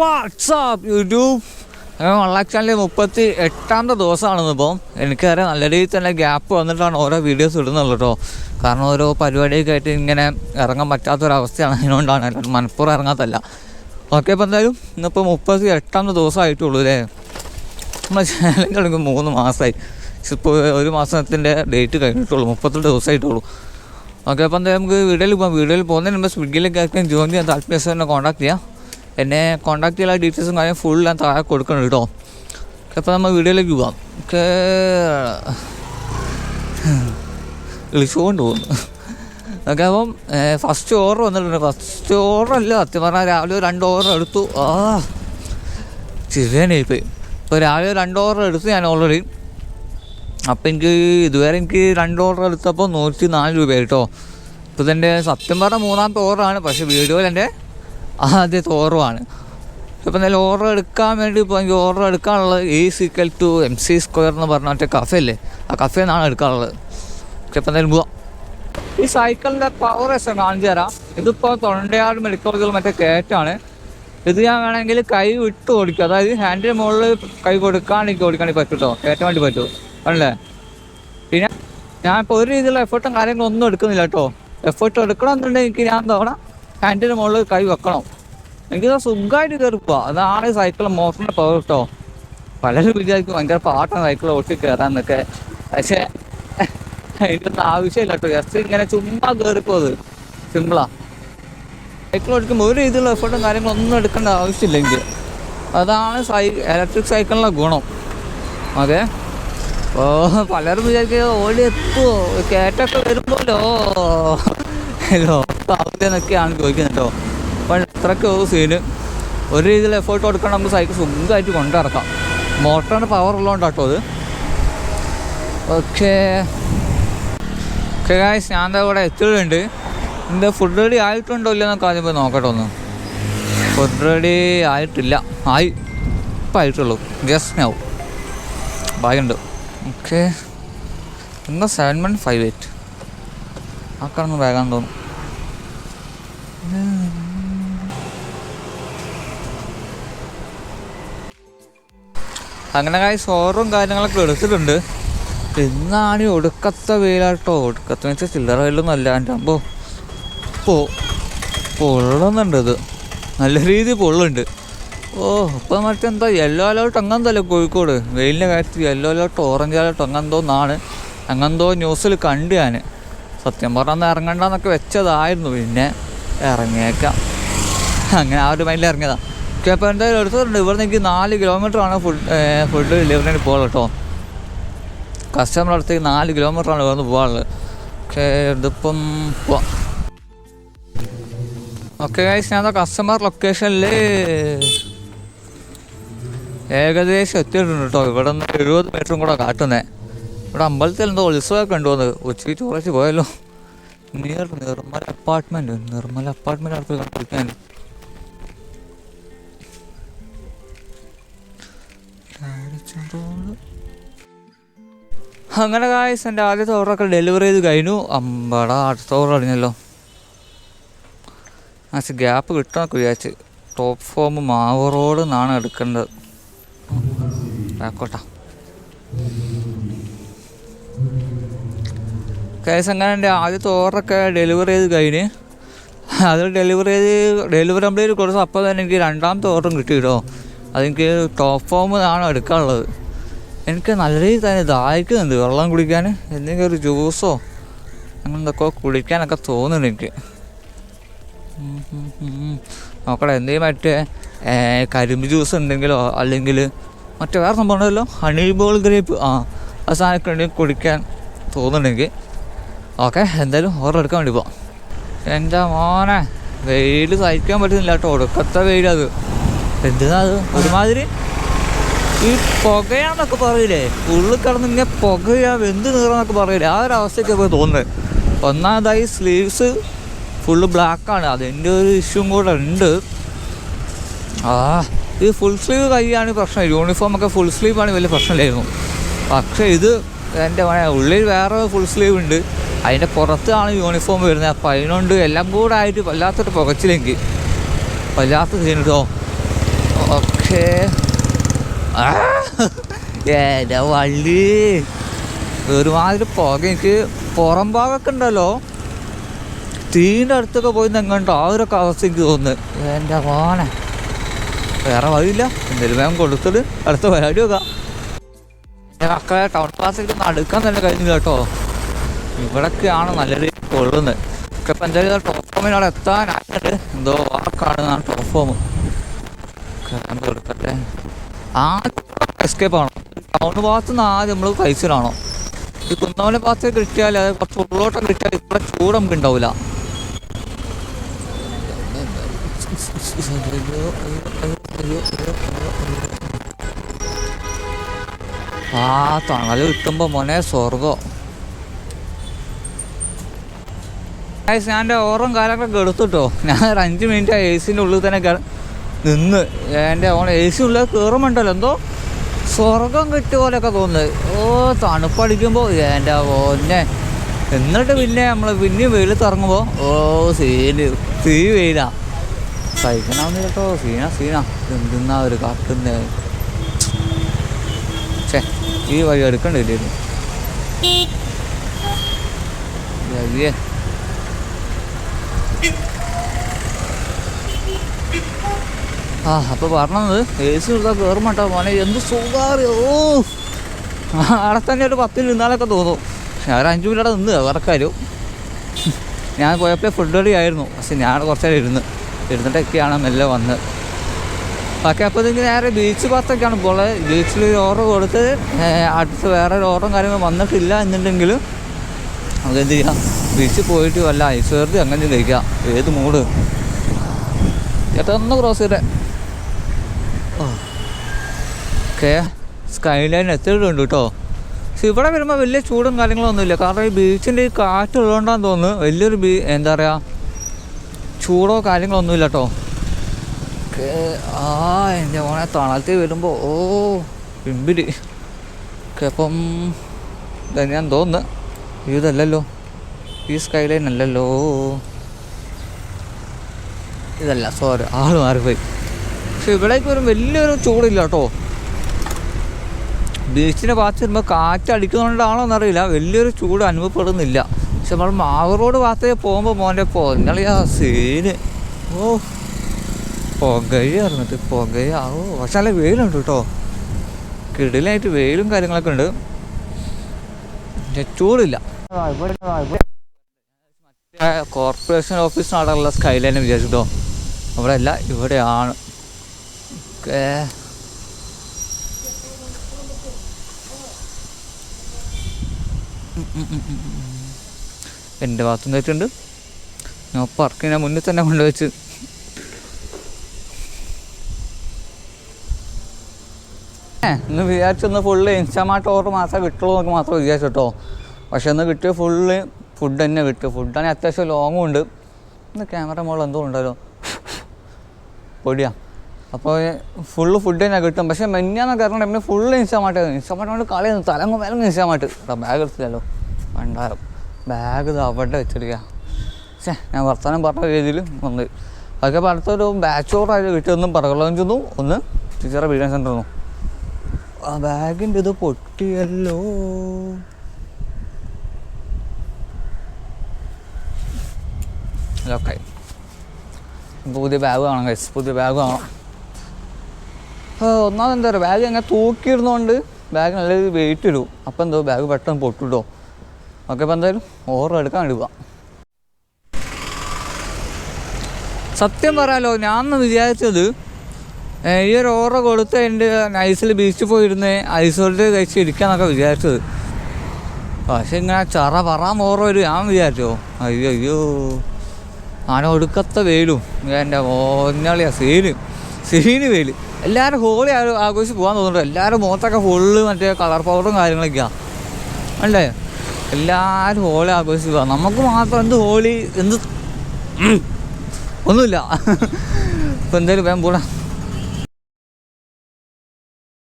WhatsApp YouTube. വള്ളാച്ചാലിന്റെ മുപ്പത്തി എട്ടാമത്തെ ദിവസമാണെന്ന് ഇപ്പം. എനിക്കറിയാം നല്ല രീതിയിൽ തന്നെ ഗ്യാപ്പ് വന്നിട്ടാണ് ഓരോ വീഡിയോസ് ഇടുന്നുള്ളൂ കേട്ടോ. കാരണം ഓരോ പരിപാടിയൊക്കെ ആയിട്ട് ഇങ്ങനെ ഇറങ്ങാൻ പറ്റാത്തൊരവസ്ഥയാണ്. അതിനുകൊണ്ടാണ് എല്ലാവരും മനപ്പുറം ഇറങ്ങാത്തല്ല ഓക്കെ ഇപ്പം എന്തായാലും ഇന്നിപ്പോൾ മുപ്പത്തി എട്ടാമത്തെ ദിവസമായിട്ടുള്ളൂ അല്ലേ? നമ്മൾ ചാനൽ തുടങ്ങി മൂന്ന് മാസമായി. ഇപ്പോൾ ഒരു മാസത്തിന്റെ ഡേറ്റ് കഴിഞ്ഞിട്ടുള്ളൂ. മുപ്പത്തെട്ട് ദിവസമായിട്ടുള്ളൂ. ഓക്കെ അപ്പോൾ എന്തായാലും നമുക്ക് വീഡിയോയിൽ പോകാം വീഡിയോയിൽ പോകുന്നതിന് മുമ്പ് സ്വിഗ്ഗിയിലേക്ക് ആർക്കും ജോയിൻ ചെയ്യാൻ താല്പര്യം കോൺടാക്ട് ചെയ്യാം. എന്നെ കോൺടാക്ട് ചെയ്യാൻ ഡീറ്റെയിൽസും കാര്യം ഫുൾ ഞാൻ താഴെ കൊടുക്കണം കേട്ടോ. അപ്പോൾ നമ്മൾ വീഡിയോയിലേക്ക് പോവാം. ഓക്കെ വിളിച്ചുകൊണ്ട് പോകുന്നു. ഓക്കെ അപ്പം ഫസ്റ്റ് ഓർഡർ വന്നിട്ടുണ്ട്. ഫസ്റ്റ് ഓർഡർ അല്ല സത്യം പറഞ്ഞാൽ രാവിലെ രണ്ട് ഓർഡർ എടുത്തു. ആ ചിരിയാനായിപ്പോയി ഇപ്പോൾ രാവിലെ രണ്ട് ഓർഡർ എടുത്തു ഞാൻ ഓൾറെഡി അപ്പം എനിക്ക് ഇതുവരെ എനിക്ക് രണ്ട് ഓർഡർ എടുത്തപ്പോൾ നൂറ്റി നാല് രൂപ കേട്ടോ. ഇപ്പോൾ ഇതെന്റെ സത്യം പറഞ്ഞാൽ മൂന്നാമത്തെ ഓർഡറാണ് പക്ഷേ വീഡിയോയിൽ എന്റെ ആദ്യത്തെ ഓർവാണ്. ഇപ്പം നല്ല ഓർഡർ എടുക്കാൻ വേണ്ടി ഇപ്പോൾ എനിക്ക് ഓർഡർ എടുക്കാനുള്ളത് എ സിക്കൽ ടു എം സി സ്ക്വയർ എന്ന് പറഞ്ഞ മറ്റേ കഫേ അല്ലേ ആ കഫേ നിന്നാണ് എടുക്കാനുള്ളത്. പക്ഷെ ഇപ്പം എന്തായാലും പോവാം ഈ സൈക്കിളിന്റെ പവർ എസ് കാണിച്ചു തരാം. ഇതിപ്പോൾ തൊണ്ടയാട് മെഡിക്കൽ കോളേജിൽ മറ്റേ കയറ്റാണ് ഇത് ഞാൻ വേണമെങ്കിൽ കൈ വിട്ട് ഓടിക്കും. അതായത് ഹാൻഡിൽ മുകളിൽ കൈ കൊടുക്കാണെങ്കിൽ ഓടിക്കാണെങ്കിൽ പറ്റും കേട്ടോ കയറ്റാൻ വേണ്ടി പറ്റും. ആണല്ലേ? പിന്നെ ഞാൻ ഇപ്പോൾ ഒരു രീതിയിലുള്ള എഫേർട്ടും കാര്യങ്ങളൊന്നും എടുക്കുന്നില്ല കേട്ടോ. എഫേർട്ട് എടുക്കണമെന്നുണ്ടെങ്കിൽ എനിക്ക് ഞാൻ തവണ ഹാൻഡിന് മുകളിൽ കൈ വെക്കണം. എനിക്ക് സുഖമായിട്ട് കയറിപ്പോ അതാണ് സൈക്കിൾ മോട്ടറിന്റെ പവർ കേട്ടോ പലരും വിചാരിക്കും ഭയങ്കര പാട്ടാണ് സൈക്കിൾ ഓട്ടി കയറാന്നൊക്കെ പക്ഷേ അതിന്റെ ആവശ്യമില്ല കേട്ടോ ജസ്റ്റ് ഇങ്ങനെ ചുമ്മാ കയറിപ്പോ അത് സിമ്പിളാ സൈക്കിൾ ഓടിക്കുമ്പോൾ ഒരു രീതിയിലുള്ള എഫേർട്ടും കാര്യങ്ങളും ഒന്നും എടുക്കേണ്ട ആവശ്യമില്ലെങ്കിൽ അതാണ് സൈ ഇലക്ട്രിക് സൈക്കിളിന്റെ ഗുണം. അതെ? ഓ പലരും വിചാരിക്കുക ഓടി എത്തുമോ കയറ്റൊക്കെ വരുമ്പോലോ? ഹലോ? ആവുന്നൊക്കെയാണ് ചോദിക്കുന്നത് കേട്ടോ. അപ്പോൾ ഒരു സീന് ഒരു രീതിയിൽ എഫേർട്ട് കൊടുക്കണം നമുക്ക് സൈക്കിൾ സുഖമായിട്ട് കൊണ്ടിറക്കാം. മോട്ടറിന്റെ പവർ ഉള്ളതുകൊണ്ട് കേട്ടോ അത്. ഓക്കെ ഗായ്സ് ഞാൻ എന്താ ഇവിടെ എത്തിയിട്ടുണ്ട്. എന്താ ഫുഡ് റെഡി ആയിട്ടുണ്ടോ ഇല്ല എന്നൊക്കെ ആദ്യം പോയി നോക്കട്ടെ ഒന്ന്. ഫുഡ് റെഡി ആയിട്ടില്ല. ആയി. ഇപ്പം ആയിട്ടുള്ളൂ. ജസ്റ്റ് നൗ ബാഗുണ്ട് ഓക്കെ എന്താ സെവൻ വൺ ഫൈവ് എയ്റ്റ് ആ ബാഗാന്ന് തോന്നുന്നു അങ്ങനെ കാര്യം സോറും കാര്യങ്ങളൊക്കെ എടുത്തിട്ടുണ്ട്. എന്നാണ് ഈ ഒടുക്കത്തെ വെയിലാട്ടോ? ഒടുക്കത്തെന്ന് വെച്ചാൽ ചില്ലറ വെയിലൊന്നും അല്ല എന്റെ അമ്പോൾ പോ പൊള്ളുന്നുണ്ട് ഇത്. നല്ല രീതിയിൽ പൊള്ളുണ്ട്. ഓ ഇപ്പം മറ്റെന്താ യെല്ലോ അലേർട്ട് അങ്ങനെന്തല്ലേ കോഴിക്കോട്. വെയിലിന്റെ കാര്യത്തിൽ യെല്ലോ അലേർട്ട് ഓറഞ്ച് അലേർട്ട് അങ്ങനെന്തോന്നാണ് അങ്ങനെന്തോ ന്യൂസിൽ കണ്ടു ഞാൻ സത്യം പറഞ്ഞാൽ ഇറങ്ങണ്ടെന്നൊക്കെ വെച്ചതായിരുന്നു പിന്നെ. ഇറങ്ങിയേക്കാം. അങ്ങനെ ആ ഒരു മൈൻഡിൽ ഇറങ്ങിയതാണ് അപ്പോൾ എന്തായാലും എടുത്തിട്ടുണ്ട് ഇവിടെ നിന്ന് എനിക്ക് നാല് കിലോമീറ്റർ ആണ് ഫുഡ് ഫുഡ് ഡെലിവറിന് പോകുള്ളൂ കേട്ടോ കസ്റ്റമർ അടുത്തേക്ക് നാല് കിലോമീറ്റർ ആണ് ഇവിടുന്ന് പോകാനുള്ളത് ഓക്കെ ഇതിപ്പം പോവാം. ഓക്കെ ഗൈസ് ഞാൻ കസ്റ്റമർ ലൊക്കേഷനിൽ ഏകദേശം എത്തിയിട്ടുണ്ട് കേട്ടോ ഇവിടെ നിന്ന് എഴുപത് മീറ്ററും കൂടെ കാട്ടുന്നത് ഇവിടെ അമ്പലത്തിൽ എന്തോ ഉത്സവമൊക്കെ ഉണ്ടോ എന്ന് ഉച്ചയ്ക്ക് ചോറച്ച് പോയല്ലോ. Near Nirmala apartment Nirmala apartment അടുത്ത് കണ്ടിരിക്കാൻ അങ്ങനെ കായസ് എന്റെ ആദ്യത്തെ ഓർഡറൊക്കെ ഡെലിവറി ചെയ്ത് കഴിഞ്ഞു. അമ്പട അടുത്ത ഓർഡർ അടിഞ്ഞല്ലോ. ആ ഗ്യാപ്പ് കിട്ടണമൊക്കെ വിചാരിച്ച്. ടോപ്പ് ഫോം മാവ് റോഡ് നിന്നാണ് എടുക്കേണ്ടത്. ബാക്കോട്ടാ കേസ് എങ്ങനെ എന്റെ ആദ്യത്തെ ഓർഡറൊക്കെ ഡെലിവറി ചെയ്ത് കഴിഞ്ഞ് അത് ഡെലിവറി ചെയ്ത് ഡെലിവറി കംപ്ലീറ്റ് കുറച്ച് അപ്പോൾ തന്നെ എനിക്ക് രണ്ടാമത്തെ ഓർഡറും കിട്ടിയിട്ടോ അതെനിക്ക് ടോപ്പ് ഫോം ആണ് എടുക്കാനുള്ളത്. എനിക്ക് നല്ല രീതിയിൽ തന്നെ ദാഹിക്കുന്നുണ്ട് വെള്ളം കുടിക്കാൻ എന്തെങ്കിലും ഒരു ജ്യൂസോ അങ്ങനെ എന്തൊക്കെ കുടിക്കാനൊക്കെ തോന്നുന്നുണ്ട് എനിക്ക്. നോക്കട്ടെ എന്തെങ്കിലും മറ്റേ കരിമ്പ് ജ്യൂസ് ഉണ്ടെങ്കിലോ അല്ലെങ്കിൽ മറ്റേ വേറെ സംഭവം ഉണ്ടല്ലോ ഹണി ബോൾ ഗ്രേപ്പ് ആ ആ സാധനമൊക്കെ ഉണ്ടെങ്കിൽ കുടിക്കാൻ തോന്നുന്നുണ്ടെങ്കിൽ ഓക്കെ എന്തായാലും ഓർഡർ എടുക്കാൻ വേണ്ടി പോവാം. എന്റെ മോനെ വെയിൽ സഹിക്കാൻ പറ്റുന്നില്ല കേട്ടോ ഒടുക്കത്തെ വെയിലത് എന്തിനാ അത്? ഒരുമാതിരി ഈ പുകയാന്നൊക്കെ പറയില്ലേ? ഉള്ളിൽ കിടന്ന് ഇങ്ങനെ പുകയാ വെന്ത് നീറാന്നൊക്കെ പറയില്ലേ? ആ ഒരു അവസ്ഥയ്ക്ക് പോയി തോന്നുന്നത് ഒന്നാമതായി സ്ലീവ്സ് ഫുള്ള് ബ്ലാക്കാണ് അതിന്റെ ഒരു ഇഷ്യൂ കൂടെ ഉണ്ട്. ആ ഇത് ഫുൾ സ്ലീവ് കൈയാണ് പ്രശ്നം. യൂണിഫോം ഒക്കെ ഫുൾ സ്ലീവാണ് വലിയ പ്രശ്നമില്ലായിരുന്നു. പക്ഷേ ഇത് എന്റെ ഉള്ളിൽ വേറെ ഫുൾ സ്ലീവ് ഉണ്ട്. അതിന്റെ പുറത്താണ് യൂണിഫോം വരുന്നത്. അപ്പം അതിനോണ്ട് എല്ലാം കൂടെ ആയിട്ട് വല്ലാത്തൊരു പുകച്ചിലെങ്കിൽ വല്ലാത്ത സീനിട്ടോ ഓക്കെ. ഏതാ വള്ളി. ഒരുമാതിരി പുക എനിക്ക് പുറം ഭാഗമൊക്കെ ഉണ്ടല്ലോ. തീന്റെ അടുത്തൊക്കെ പോയി നിങ്ങണ്ടോ ആ ഒരു അവസ്ഥ എനിക്ക് തോന്നുന്നു. എന്റെ മോനെ. വേറെ വഴിയില്ല. എന്തെങ്കിലും വേഗം കൊടുത്തിട്ട് അടുത്ത പരിപാടി വെക്കാം. മക്കളെ ടൗൺ ക്ലാസ്സിൽ നടക്കാൻ തന്നെ കഴിഞ്ഞില്ല കേട്ടോ. ഇവിടൊക്കെയാണ് നല്ല രീതിയിൽ കൊള്ളുന്നത്. ഒക്കെ ഇപ്പം എന്തായാലും ടോപ്പ് ഫോമിനോട് എത്താനായിട്ട് എന്തോ വാക്കാണ് ആ ടോപ്പ് ഫോം കയറാൻ കൊടുക്കട്ടെ? ആ എസ്കേപ്പ് ആണോ ടൗൺ ഭാഗത്ത് നിന്ന് ആദ്യം നമ്മൾ കഴിച്ചിലാണോ ഈ കുന്നമല ഭാഗത്ത് കിട്ടിയാൽ അത് കുറച്ച് ഉള്ളോട്ടം കിട്ടിയാൽ ഇവിടെ ചൂട് നമുക്ക് ഉണ്ടാവില്ല ആ തണൽ കിട്ടുമ്പോൾ മോനെ സ്വർഗം ഗൈസ് ഞാൻ എന്റെ ഓറും കാലൊക്കെ എടുത്തിട്ടോ. ഞാൻ ഒരു അഞ്ച് മിനിറ്റ് ആ എ സിന്റെ ഉള്ളിൽ തന്നെ നിന്ന്. എന്റെ ഓൺ എ സി ഉള്ളിൽ കയറുമുണ്ടല്ലോ എന്തോ സ്വർഗം കിട്ടിയ പോലെയൊക്കെ തോന്നുന്നത് ഓ തണുപ്പടിക്കുമ്പോൾ എന്റെ ഓന്നെ എന്നിട്ട് പിന്നെ നമ്മൾ പിന്നെയും വെയിലത്ത് തുറങ്ങുമ്പോൾ ഓ സീന്. തീ വെയിലാ. സഹിക്കണമെന്ന് കേട്ടോ സീന സീന. എന്തിന്നാ ഒരു കാട്ടുന്നത് ഛേ ഈ വഴി എടുക്കണ്ടില്ലായിരുന്നു അയ്യേ. ആ അപ്പോൾ പറഞ്ഞത് എ സി എടുത്താൽ കയറുമ്പോട്ടോ മോനെ. എന്ത് സുഖാറിയോ അവിടെ തന്നെ ഒരു പത്തിൽ നിന്നാലൊക്കെ തോന്നും. ഞാൻ ഒരു അഞ്ച് മിനിറ്റ് നിന്ന് വേറെ ഞാൻ പോയപ്പോൾ ഫുഡ് റെഡി ആയിരുന്നു. പക്ഷെ ഞാൻ കുറച്ച് നേരം ഇരുന്ന്. ഇരുന്നിട്ടൊക്കെയാണ് മെല്ലെ വന്ന്. ബാക്കി അപ്പോൾ ഇതിന് നേരെ ബീച്ച് ഭാഗത്തൊക്കെയാണ് ഇപ്പോൾ ബീച്ചിൽ ഒരു ഓർഡർ കൊടുത്ത് അടുത്ത് വേറെ ഒരു ഓർഡറും കാര്യങ്ങളും വന്നിട്ടില്ല എന്നുണ്ടെങ്കിൽ നമുക്ക് എന്ത് ചെയ്യാം? ബീച്ചിൽ പോയിട്ട് വല്ല ഐസ് അങ്ങനെ കഴിക്കാം. ഏത് മൂഡ് ചേട്ടാ ക്രോസ് ചെയ്തേ? ഓക്കെ. സ്കൈ ലൈൻ എത്തിയിട്ടുണ്ട് കേട്ടോ പക്ഷെ ഇവിടെ വരുമ്പോൾ വലിയ ചൂടും കാര്യങ്ങളൊന്നുമില്ല കാരണം ഈ ബീച്ചിന്റെ ഈ കാറ്റുള്ളതുകൊണ്ടാന്ന് തോന്നുന്നു. വലിയൊരു ബീ എന്താ പറയുക ചൂടോ കാര്യങ്ങളൊന്നും ഇല്ല കേട്ടോ ആ എന്റെ മോനെ തണലത്തിൽ വരുമ്പോൾ ഓ പിമ്പിരി അപ്പം ഞാൻ തോന്നുന്നു. ഇതല്ലല്ലോ. ഈ സ്കൈ ലൈൻ അല്ലല്ലോ. ഇതല്ല സോറി ആൾ മാറിപ്പോയി. പക്ഷെ ഇവിടേക്ക് വരും വലിയൊരു ചൂടില്ല കേട്ടോ. ബീച്ചിന്റെ ഭാഗത്ത് വരുമ്പോൾ കാറ്റ് അടിക്കുന്നതുകൊണ്ടാണോ എന്നറിയില്ല. വലിയൊരു ചൂട് അനുഭവപ്പെടുന്നില്ല. പക്ഷെ നമ്മൾ മാവ് റോഡ് ഭാഗത്തേക്ക് പോകുമ്പോൾ മോന്റെ പൊന്നളിയാ സീന് ഓ പുകയായിരുന്നിട്ട് പുകയാ ഓ പക്ഷെ നല്ല വെയിലുണ്ട് കേട്ടോ. കിടിലായിട്ട് വെയിലും കാര്യങ്ങളൊക്കെ ഉണ്ട്. ചൂടില്ല. കോർപ്പറേഷൻ ഓഫീസിനാടുള്ള സ്കൈ ലൈൻ വിചാരിച്ചിട്ടോ. അവിടെ അല്ല ഇവിടെയാണ്. എന്റെ ഭാഗത്തും തെറ്റുണ്ട് ഞാൻ പറക്കിനെ മുന്നിൽ തന്നെ കൊണ്ടുവച്ച്. ഇന്ന് വിചാരിച്ചൊന്ന് ഫുള്ള് ഇൻസ്റ്റാമാർട്ട് ഓർഡർ മാത്രമേ കിട്ടുള്ളൂ എന്നൊക്കെ മാത്രം വിചാരിച്ചിട്ടോ. പക്ഷെ ഇന്ന് കിട്ടിയ ഫുള്ള് ഫുഡ് തന്നെ കിട്ടും ഫുഡാണെങ്കിൽ അത്യാവശ്യം ലോങ്ങും ഉണ്ട്. ഇന്ന് ക്യാമറ മോളിൽ എന്തോ ഉണ്ടല്ലോ. പൊടിയാ. അപ്പോൾ ഫുള്ള് ഫുഡ് തന്നെ കിട്ടും. പക്ഷേ മെന്നാന്ന് കയറുന്ന ടൈമിൽ ഫുള്ള് ഇൻസ്റ്റാമാർട്ട് ഇൻസ്റ്റാമാർട്ട്. കൊണ്ട് കളി തലങ്ങ് മേലങ്ങ് ഇൻസ്റ്റാമാർട്ട്. ബാഗ് എടുത്തില്ലല്ലോ. പണ്ടാരം ബാഗ് ഇത് അവിടെ വെച്ചിരിക്കുക പക്ഷേ ഞാൻ വർത്തമാനം പറഞ്ഞ രീതിയിൽ വന്ന്. അതൊക്കെ ഇപ്പോൾ അടുത്തൊരു ബാച്ചോറായിട്ട് വീട്ടിൽ പറകളോം ചെന്നു ഒന്ന് ടീച്ചറെ വീഡിയോ ഒന്നു ആ ബാഗിന്റെ ഇത് പൊട്ടിയല്ലോ. ഓക്കെ പുതിയ ബാഗ് വേണം കൈസ് പുതിയ ബാഗ് വേണം ഒന്നാമത് എന്താ പറയുക ബാഗ് അങ്ങനെ തൂക്കിയിരുന്നോണ്ട് ബാഗ് നല്ല വെയിറ്റ് ഇടും. അപ്പം എന്തോ ബാഗ് പെട്ടെന്ന് പൊട്ടിട്ടോ. ഓക്കെ അപ്പോൾ എന്തായാലും ഓർഡർ എടുക്കാൻ പോവാം. സത്യം പറയാലോ ഞാൻ ഒന്ന് വിചാരിച്ചത് ഈ ഒരു ഓർഡർ കൊടുത്ത് എന്റെ നൈസിൽ ബീച്ചിൽ പോയിരുന്ന് ഐസോൾട്ട് കഴിച്ച് ഇരിക്കാന്നൊക്കെ വിചാരിച്ചത്. പക്ഷെ ഇങ്ങനെ ചറ പറ ഓർഡർ വരും ഞാൻ വിചാരിച്ചോ? അയ്യോ അയ്യോ. ആന ഒടുക്കത്തെ വെയിലും. എന്റെ മോഞ്ഞളിയാ സീന്. സീന് വെയിൽ എല്ലാവരും ഹോളി ആഘോഷിച്ച് പോകാൻ തോന്നുന്നുണ്ട്. എല്ലാവരും മുഖത്തൊക്കെ ഫുള്ള് മറ്റേ കളർ പൗഡറും കാര്യങ്ങളൊക്കെയാണ് അല്ലേ? എല്ലാവരും ഹോളി ആഘോഷിച്ച് പോകാം നമുക്ക് മാത്രം എന്ത് ഹോളി എന്ത്? ഒന്നുമില്ല. ഇപ്പം എന്തായാലും വേഗം പോടാം.